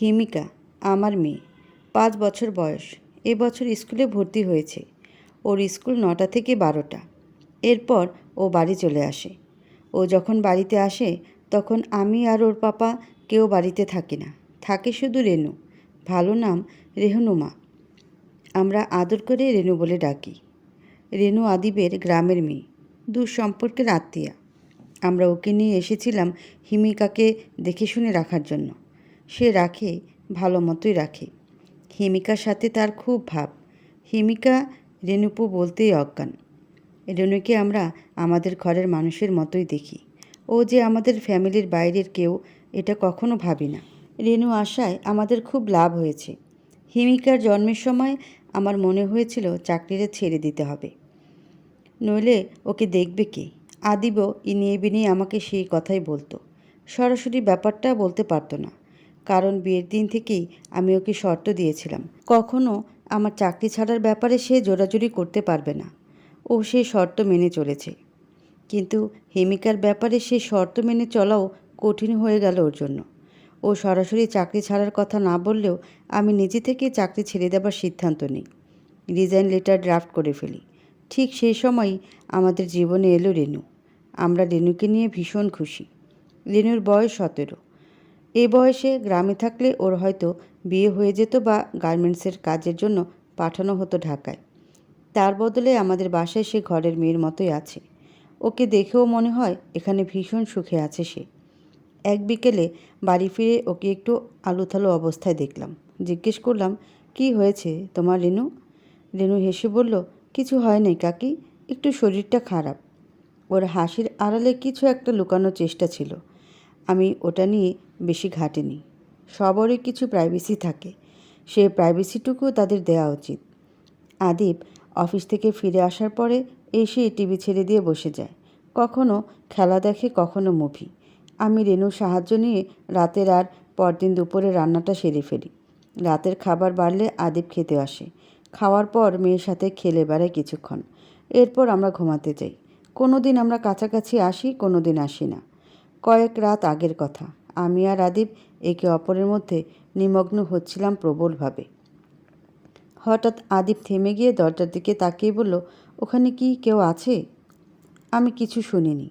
হিমিকা, আমার মেয়ে। পাঁচ বছর বয়স। এবছর স্কুলে ভর্তি হয়েছে। ওর স্কুল নটা থেকে বারোটা। এরপর ও বাড়ি চলে আসে। ও যখন বাড়িতে আসে, তখন আমি আর ওর পাপা কেউ বাড়িতে থাকি না। থাকে শুধু রেনু। ভালো নাম রেহনুমা। আমরা আদর করে রেনু বলে ডাকি। রেনু আদিবের গ্রামের মেয়ে। দূর সম্পর্কের আত্মীয়া। আমরা ওকে নিয়ে এসেছিলাম হিমিকাকে দেখে শুনে রাখার জন্য। সে রাখে, ভালো মতোই রাখে। হিমিকার সাথে তার খুব ভাব। হিমিকা রেণুপু বলতেই অজ্ঞান। রেণুকে আমরা আমাদের ঘরের মানুষের মতোই দেখি। ও যে আমাদের ফ্যামিলির বাইরের কেউ, এটা কখনো ভাবি না। রেণু আসায় আমাদের খুব লাভ হয়েছে। হিমিকার জন্মের সময় আমার মনে হয়েছিল চাকরিটা ছেড়ে দিতে হবে। নইলে ওকে দেখবে কে? আদিবও ইনিয়ে বিনিয়ে আমাকে সেই কথাই বলতো। সরাসরি ব্যাপারটা বলতে পারতো না। কারণ বিয়ের দিন থেকেই আমি ওকে শর্ত দিয়েছিলাম। কখনো আমার চাকরি ছাড়ার ব্যাপারে সে জোরাজুরি করতে পারবে না। ও সেই শর্ত মেনে চলেছে। কিন্তু হেমিকার ব্যাপারে সে শর্ত মেনে চলাও কঠিন হয়ে গেল ওর জন্য। ও সরাসরি চাকরি ছাড়ার কথা না বললেও আমি নিজে থেকে চাকরি ছেড়ে দেবার সিদ্ধান্ত নিই। রিজাইন লেটার ড্রাফট করে ফেলি। ঠিক সেই সময়ই আমাদের জীবনে এলো রেনু। আমরা রেনুকে নিয়ে ভীষণ খুশি। রেনুর বয়স সতেরো। এ বয়সে গ্রামে থাকলে ওর হয়তো বিয়ে হয়ে যেত বা গার্মেন্টসের কাজের জন্য পাঠানো হতো ঢাকায়। তার বদলে আমাদের বাসায় সে ঘরের মেয়ের মতোই আছে। ওকে দেখেও মনে হয় এখানে ভীষণ সুখে আছে সে। এক বিকেলে বাড়ি ফিরে ওকে একটু আলুথালু অবস্থায় দেখলাম। জিজ্ঞেস করলাম, কি হয়েছে তোমার রেনু? রেনু হেসে বলল, কিছু হয় নাই কাকি, একটু শরীরটা খারাপ। ওর হাসির আড়ালে কিছু একটা লুকানোর চেষ্টা ছিল। আমি ওটা নিয়ে বেশি ঘাটিনি। সবারই কিছু প্রাইভেসি থাকে, সে প্রাইভেসিটুকু তাদের দেওয়া উচিত। আদিপ অফিস থেকে ফিরে আসার পরে এসে টিভি ছেড়ে দিয়ে বসে যায়। কখনো খেলা দেখে, কখনো মুভি আমি রেনুর সাহায্য নিয়ে রাতের আর পরদিন দুপুরে রান্নাটা সেরে ফেলি। রাতের খাবার বাড়লে আদিপ খেতে আসে। খাওয়ার পর মেয়ের সাথে খেলে বেড়ায় কিছুক্ষণ। এরপর আমরা ঘুমাতে যাই। কোনো দিন আমরা কাছাকাছি আসি কোনো দিন আসি না। কয়েক রাত আগের কথা। আমি আর আদিপ একে অপরের মধ্যে নিমগ্ন হচ্ছিলাম প্রবলভাবে। হঠাৎ আদিপ থেমে গিয়ে দরজার দিকে তাকিয়ে বলল, ওখানে কি কেউ আছে? আমি কিছু শুনিনি।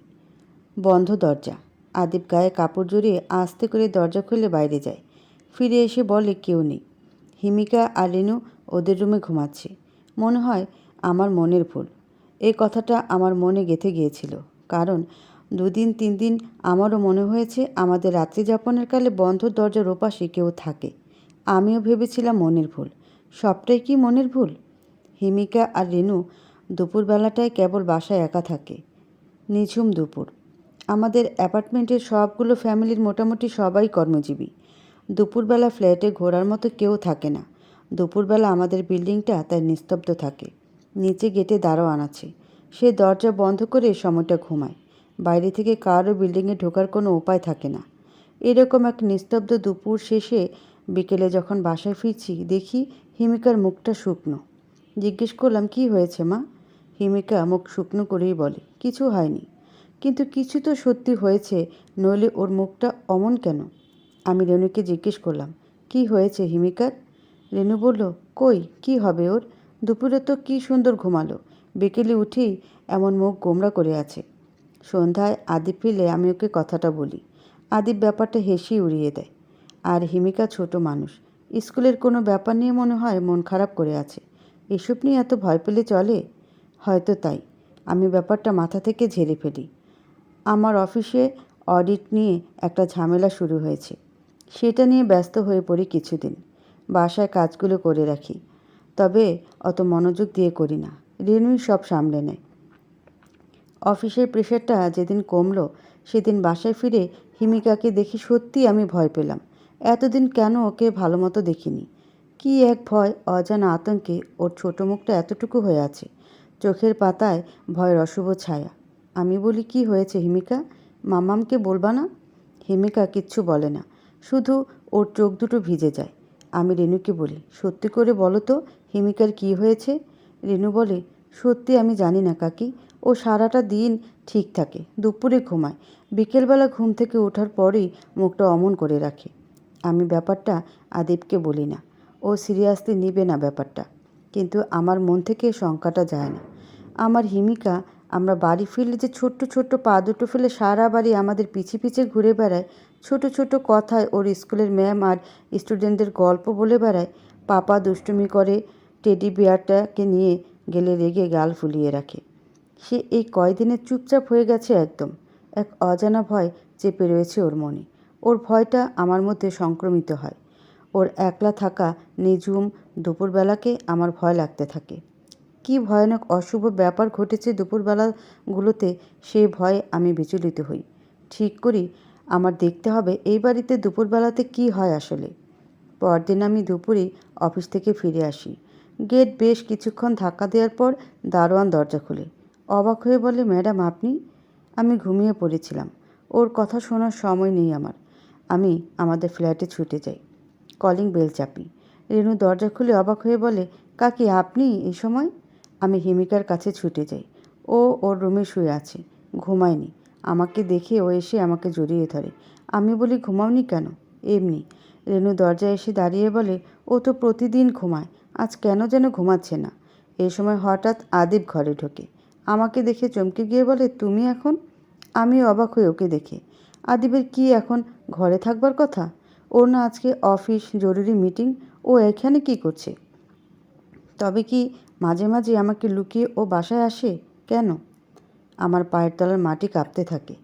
বন্ধ দরজা। আদিপ গায়ে কাপড় জড়িয়ে আস্তে করে দরজা খুলে বাইরে যায়। ফিরে এসে বলে, কেউ নেই। হিমিকা আর রেনু ওদের রুমে ঘুমাচ্ছে। মনে হয় আমার মনের ভুল। এই কথাটা আমার মনে গেঁথে গিয়েছিল। কারণ দুদিন তিন দিন আমারও মনে হয়েছে আমাদের রাত্রি যাপনের কালে বন্ধ দরজার ওপাশে কেউ থাকে। আমিও ভেবেছিলাম মনের ভুল। সবটাই কি মনের ভুল? হিমিকা আর রেনু দুপুরবেলাটায় কেবল বাসায় একা থাকে। নিঝুম দুপুর। আমাদের অ্যাপার্টমেন্টের সবগুলো ফ্যামিলির মোটামুটি সবাই কর্মজীবী। দুপুরবেলা ফ্ল্যাটে ঘোরার মতো কেউ থাকে না। দুপুরবেলা আমাদের বিল্ডিংটা তাই নিস্তব্ধ থাকে। নিচে গেটে দারোয়ান আছে। সে দরজা বন্ধ করে সময়টা ঘুমায়। বাইরে থেকে কারও বিল্ডিংয়ে ঢোকার কোনো উপায় থাকে না। এরকম এক নিস্তব্ধ দুপুর শেষে বিকেলে যখন বাসায় ফিরছি, দেখি হিমিকার মুখটা শুকনো। জিজ্ঞেস করলাম, কি হয়েছে মা? হিমিকা মুখ শুকনো করেই বলে, কিছু হয়নি। কিন্তু কিছু তো সত্যি হয়েছে, নইলে ওর মুখটা অমন কেন? আমি রেনুকে জিজ্ঞেস করলাম, কি হয়েছে হিমিকার? রেনু বলল, কই, কি হবে ওর? দুপুরে তো কি সুন্দর ঘুমালো। বিকেলে উঠেই এমন মুখ গোমরা করে আছে। সন্ধ্যায় আদিপ ফিরলে আমি ওকে কথাটা বলি। আদিপ ব্যাপারটা হেসেই উড়িয়ে দেয়। আর হিমিকা ছোট মানুষ। স্কুলের কোনো ব্যাপার নিয়ে মনে হয় মন খারাপ করে আছে। এসব নিয়ে এত ভয় পেলে চলে? হয়তো তাই। আমি ব্যাপারটা মাথা থেকে ঝেড়ে ফেলি। আমার অফিসে অডিট নিয়ে একটা ঝামেলা শুরু হয়েছে। সেটা নিয়ে ব্যস্ত হয়ে পড়ি কিছুদিন। বাসায় কাজগুলো করে রাখি। তবে অত মনোযোগ দিয়ে করি না। রেনুই সব সামলে নেয়। অফিসের প্রেশারটা যেদিন কমলো, সেদিন বাসায় ফিরে হিমিকাকে দেখি সত্যি আমি ভয় পেলাম। এতদিন কেন ওকে ভালো মতো দেখিনি? কি এক ভয়, অজানা আতঙ্কে ওর ছোট মুখটা এতটুকু হয়ে আছে। চোখের পাতায় ভয়ের অশুভ ছায়া। আমি বলি, কি হয়েছে হিমিকা? মামামকে বলবা না? হিমিকা কিচ্ছু বলে না। শুধু ওর চোখ দুটো ভিজে যায়। আমি রেনুকে বলি, সত্যি করে বলো তো, হিমিকার কি হয়েছে? রেনু বলে, সত্যি আমি জানি না কাকি। ও সারাটা দিন ঠিক থাকে, দুপুরে ঘুমায়। বিকেলবেলা ঘুম থেকে ওঠার পরেই মুখটা অমন করে রাখে। আমি ব্যাপারটা আদিবকে বলি না। ও সিরিয়াসলি নিবে না ব্যাপারটা। কিন্তু আমার মন থেকে শঙ্কাটা যায় না। আমার হিমিকা, আমরা বাড়ি ফিরলে যে ছোট্ট ছোট্ট পা দুটো ফেলে সারা বাড়ি আমাদের পিছে পিছে ঘুরে বেড়ায়, ছোট ছোট কথায় ওর স্কুলের ম্যাম আর স্টুডেন্টদের গল্প বলে বেড়ায়, পাপা দুষ্টুমি করে টেডি বিয়ারটাকে নিয়ে গেলে রেগে গাল ফুলিয়ে রাখে। সে এই কয়দিনে চুপচাপ হয়ে গেছে একদম। এক অজানা ভয় চেপে রয়েছে ওর মনে। ওর ভয়টা আমার মধ্যে সংক্রমিত হয়। ওর একলা থাকা নিঝুম দুপুরবেলাকে আমার ভয় লাগতে থাকে। কি ভয়ানক অশুভ ব্যাপার ঘটেছে দুপুরবেলাগুলোতে সেই ভয়ে আমি বিচলিত হই। ঠিক করি, আমার দেখতে হবে এই বাড়িতে দুপুরবেলাতে কি হয় আসলে। পরদিন আমি দুপুরে অফিস থেকে ফিরে আসি। গেট বেশ কিছুক্ষণ ধাক্কা দেওয়ার পর দারোয়ান দরজা খোলে। অবাক হয়ে বলে, ম্যাডাম, আপনি? আমি ঘুমিয়ে পড়েছিলাম। ওর কথা শোনার সময় নেই আমার। আমি আমাদের ফ্ল্যাটে ছুটে যাই। কলিং বেল চাপি। রেনু দরজা খুলে অবাক হয়ে বলে, কাকি, আপনি এই সময়? আমি হিমিকার কাছে ছুটে যাই। ও ওর রুমে শুয়ে আছে। ঘুমায়নি। আমাকে দেখে ও এসে আমাকে জড়িয়ে ধরে। আমি বলি, ঘুমাওনি কেন? এমনি। রেনু দরজায় এসে দাঁড়িয়ে বলে, ও তো প্রতিদিন ঘুমায়। আজ কেন যেন ঘুমাচ্ছে না? এই সময় হঠাৎ আদিব ঘরে ঢোকে। আমাকে দেখে চমকে গিয়ে বলে, তুমি এখন? আমি অবাক হয়ে ওকে দেখে। আদিবের কি এখন ঘরে থাকবার কথা? ওর না আজকে অফিস, জরুরি মিটিং, ও এখানে কি করছে? তবে কি মাঝে মাঝে আমাকে লুকিয়ে ও বাসায় আসে? কেন? আমার পায়ের তলার মাটি কাঁপতে থাকে।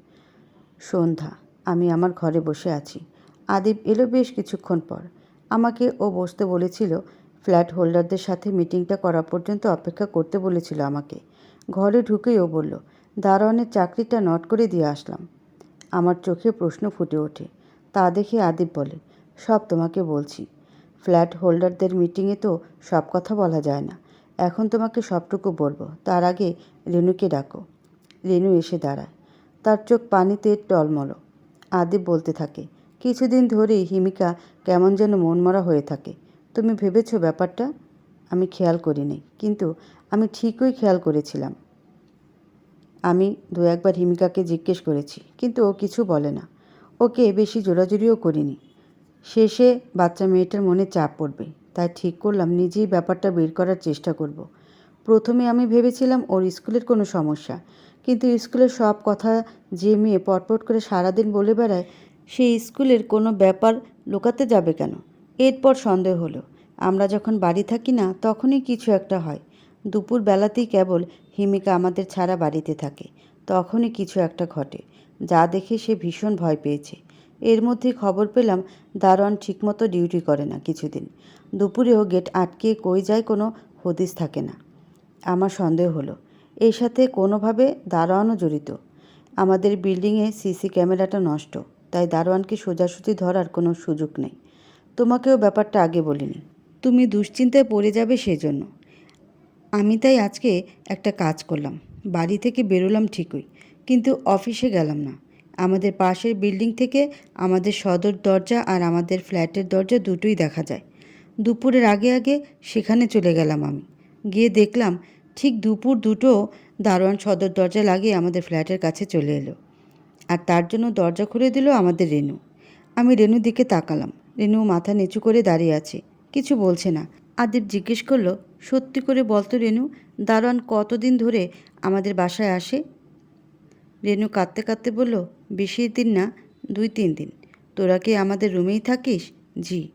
সন্ধ্যা, আমি আমার ঘরে বসে আছি। আদিব এলো বেশ কিছুক্ষণ পর। আমাকে ও বসতে বলেছিল, ফ্ল্যাট হোল্ডারদের সাথে মিটিংটা করা পর্যন্ত অপেক্ষা করতে বলেছিল আমাকে। ঘরে ঢুকেই ও বলল, দারোয়ানের চাকরিটা নট করে দিয়ে আসলাম। আমার চোখে প্রশ্ন ফুটে ওঠে। তা দেখে আদিব বলে, সব তোমাকে বলছি। ফ্ল্যাট হোল্ডারদের মিটিংয়ে তো সব কথা বলা যায় না। এখন তোমাকে সবটুকু বলব। তার আগে রেনুকে ডাকো রেনু এসে দাঁড়ায়। তার চোখ পানিতে টলমলো। আদিব বলতে থাকে, কিছুদিন ধরেই হিমিকা কেমন যেন মনমরা হয়ে থাকে। তুমি ভেবেছো ব্যাপারটা? আমি খেয়াল করিনি। কিন্তু আমি ঠিকই খেয়াল করেছিলাম। আমি দু একবার হিমিকাকে জিজ্ঞেস করেছি, কিন্তু ও কিছু বলে না। ওকে বেশি জোরাজুরিও করিনি। শেষে বাচ্চা মেয়েটার মনে চাপ পড়বে, তাই ঠিক করলাম নিজেই ব্যাপারটা বের করার চেষ্টা করব। প্রথমে আমি ভেবেছিলাম ওর স্কুলের কোনো সমস্যা, কিন্তু স্কুলের সব কথা যে মেয়ে পটপট করে সারাদিন বলে বেড়ায় সেই স্কুলের কোনো ব্যাপার লুকাতে যাবে কেন? এরপর সন্দেহ হলো, আমরা যখন বাড়ি থাকি না, তখনই কিছু একটা হয়। দুপুর বেলাতেই কেবল হিমিকা আমাদের ছাড়া বাড়িতে থাকে। তখনই কিছু একটা ঘটে, যা দেখে সে ভীষণ ভয় পেয়েছে। এর মধ্যে খবর পেলাম, দারোয়ান ঠিকমতো ডিউটি করে না কিছুদিন। দুপুরেও গেট আটকে কই যায় কোনো হদিস থাকে না। আমার সন্দেহ হলো, এর সাথে কোনোভাবে দারোয়ানও জড়িত। আমাদের বিল্ডিংয়ে সিসি ক্যামেরাটা নষ্ট, তাই দারোয়ানকে সোজাসুজি ধরার কোনো সুযোগ নেই। তোমাকেও ব্যাপারটা আগে বলিনি। তুমি দুশ্চিন্তায় পড়ে যাবে সেজন্য। আমি তাই আজকে একটা কাজ করলাম। বাড়ি থেকে বেরোলাম ঠিকই, কিন্তু অফিসে গেলাম না। আমাদের পাশের বিল্ডিং থেকে আমাদের সদর দরজা আর আমাদের ফ্ল্যাটের দরজা দুটোই দেখা যায়। দুপুরের আগে আগে সেখানে চলে গেলাম আমি। গিয়ে দেখলাম ঠিক দুপুর দুটো দারোয়ান সদর দরজা লাগিয়ে আমাদের ফ্ল্যাটের কাছে চলে এলো। আর তার জন্য দরজা খুলে দিল আমাদের রেনু। আমি রেনুর দিকে তাকালাম। রেনু মাথা নিচু করে দাঁড়িয়ে আছে। কিছু বলছে না। আদিব জিজ্ঞেস করল সত্যি করে বলতো রেনু, দারোয়ান কতদিন ধরে আমাদের বাসায় আসে? রেনু কাঁদতে কাঁদতে বলল, বেশি দিন না, দুই তিন দিন। তোরা কি আমাদের রুমেই থাকিস? জি।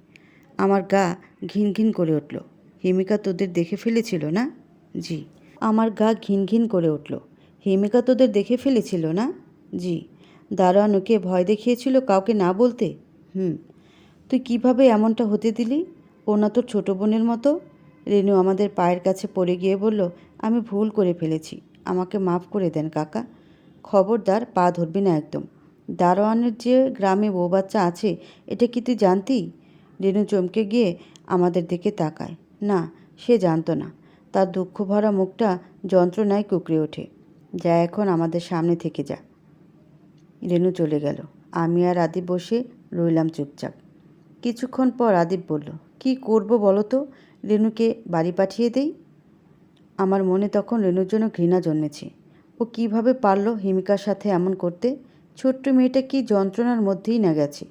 আমার গা ঘিন ঘিন করে উঠল। হিমিকা তোদের দেখে ফেলেছিল না? জি। আমার গা ঘিন ঘিন করে উঠল। হিমিকা তোদের দেখে ফেলেছিল না? জি। দারোয়ান ওকে ভয় দেখিয়েছিল কাউকে না বলতে? হুম। তুই কীভাবে এমনটা হতে দিলি? ও না তোর ছোটো বোনের মতো? রেনু আমাদের পায়ের কাছে পড়ে গিয়ে বলল, আমি ভুল করে ফেলেছি। আমাকে মাফ করে দেন কাকা। খবরদার, পা ধরবি না একদম। দারোয়ানের যে গ্রামে বউ বাচ্চা আছে, এটা কি তুই জানতি? রেনু চমকে গিয়ে আমাদের দিকে তাকায়। না, সে জানতো না। তার দুঃখ ভরা মুখটা যন্ত্রণায় কুকড়ে ওঠে। যা এখন আমাদের সামনে থেকে যা। রেনু চলে গেল। আমি আর আদিব বসে রইলাম চুপচাপ। কিছুক্ষণ পর আদিব বলল, কি করব বলো তো? রেনুকে বাড়ি পাঠিয়ে দেই। আমার মনে তখন রেনুর জন্য ঘৃণা জন্মেছে। ও কীভাবে পারল হিমিকার সাথে এমন করতে? ছোট্ট মেয়েটা কি যন্ত্রণার মধ্যেই না গেছে?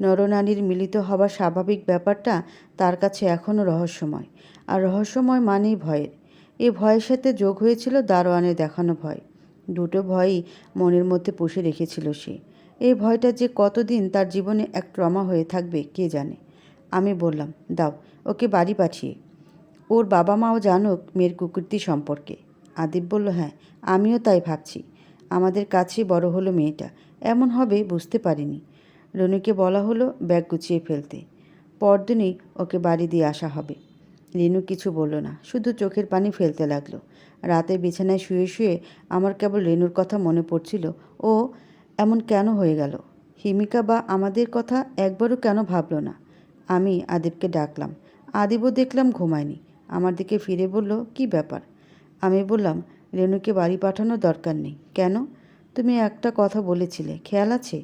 নরনারীর মিলিত হবার স্বাভাবিক ব্যাপারটা তার কাছে এখনও রহস্যময়। আর রহস্যময় মানেই ভয়ের। এ ভয়ের সাথে যোগ হয়েছিল দারোয়ানের দেখানো ভয়। দুটো ভয়ই মনের মধ্যে পুষে রেখেছিল সে। এই ভয়টা যে কতদিন তার জীবনে এক ট্রমা হয়ে থাকবে, কে জানে? আমি বললাম, দাও, ওকে বাড়ি পাঠিয়ে। ওর বাবা মাও জানুক মেয়ের কুকুরটি সম্পর্কে। আদিব বলল হ্যাঁ আমিও তাই ভাবছি। আমাদের কাছে বড় হলো মেয়েটা। এমন হবে বুঝতে পারিনি। রনুকে বলা হলো ব্যাগ গুছিয়ে ফেলতে। পরদিনই ওকে বাড়ি দিয়ে আসা হবে। রিনু কিছু বলল না, শুধু চোখের পানি ফেলতে লাগল। রাতে বিছানায় শুয়ে শুয়ে আমার কেবল রেনুর কথা মনে পড়ছিল, ও এমন কেন হয়ে গেল? হিমিকা বা আমাদের কথা একবারও কেন ভাবলো না? আমি আদিবকে ডাকলাম। আদিবও দেখলাম ঘুমায়নি। আমার দিকে ফিরে বলল, কি ব্যাপার? আমি বললাম রেনুকে বাড়ি পাঠানোর দরকার নেই। কেন? তুমি একটা কথা বলেছিলে, খেয়াল আছে?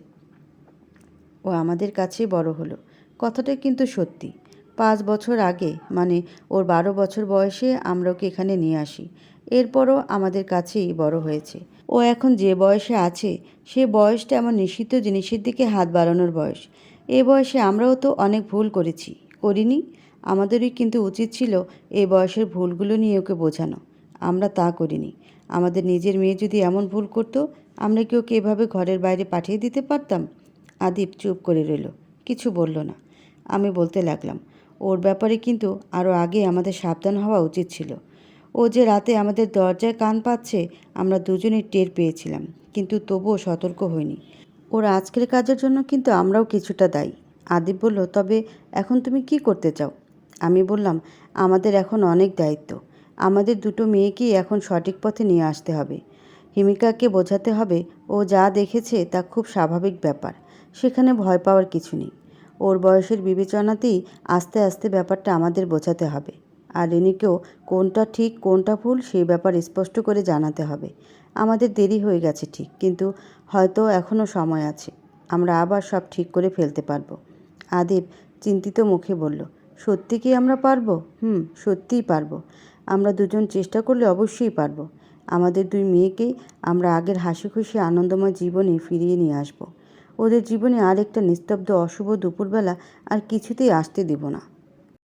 ও আমাদের কাছেই বড় হলো। কথাটা কিন্তু সত্যি। পাঁচ বছর আগে মানে ওর বারো বছর বয়সে আমরা ওকে এখানে নিয়ে আসি। এরপরও আমাদের কাছেই বড় হয়েছে। ও এখন যে বয়সে আছে, সে বয়সটা এমন নিষিদ্ধ জিনিসের দিকে হাত বাড়ানোর বয়স। এ বয়সে আমরাও তো অনেক ভুল করেছি, করিনি। আমাদেরই কিন্তু উচিত ছিল এই বয়সের ভুলগুলো নিয়ে ওকে বোঝানো। আমরা তা করিনি। আমাদের নিজের মেয়ে যদি এমন ভুল করতো, আমরা কি ওকে এভাবে ঘরের বাইরে পাঠিয়ে দিতে পারতাম? আদিপ চুপ করে রইল, কিছু বলল না। আমি বলতে লাগলাম, ওর ব্যাপারে কিন্তু আরও আগে আমাদের সাবধান হওয়া উচিত ছিল। ও যে রাতে আমাদের দরজায় কান পাচ্ছে, আমরা দুজনেই টের পেয়েছিলাম, কিন্তু তবুও সতর্ক হইনি। ওর আজকের কাজের জন্য কিন্তু আমরাও কিছুটা দায়ী। আদিপ বলল, তবে এখন তুমি কি করতে চাও? আমি বললাম, আমাদের এখন অনেক দায়িত্ব। আমাদের দুটো মেয়েকেই এখন সঠিক পথে নিয়ে আসতে হবে। হিমিকাকে বোঝাতে হবে, ও যা দেখেছে তা খুব স্বাভাবিক ব্যাপার। সেখানে ভয় পাওয়ার কিছু নেই। ওর বয়সের বিবেচনাতেই আস্তে আস্তে ব্যাপারটা আমাদের বোঝাতে হবে। আর রিনিকেও কোনটা ঠিক, কোনটা ভুল, সেই ব্যাপার স্পষ্ট করে জানাতে হবে। আমাদের দেরি হয়ে গেছে ঠিক, কিন্তু হয়তো এখনও সময় আছে। আমরা আবার সব ঠিক করে ফেলতে পারব। আদিব চিন্তিত মুখে বলল, সত্যি কি আমরা পারব? হুম, সত্যিই পারব। আমরা দুজন চেষ্টা করলে অবশ্যই পারব। আমাদের দুই মেয়েকেই আমরা আগের হাসি খুশি আনন্দময় জীবনে ফিরিয়ে নিয়ে আসব। ওদের জীবনে আরেকটা নিস্তব্ধ, অশুভ দুপুরবেলা আর কিছুতেই আসতে দিব না।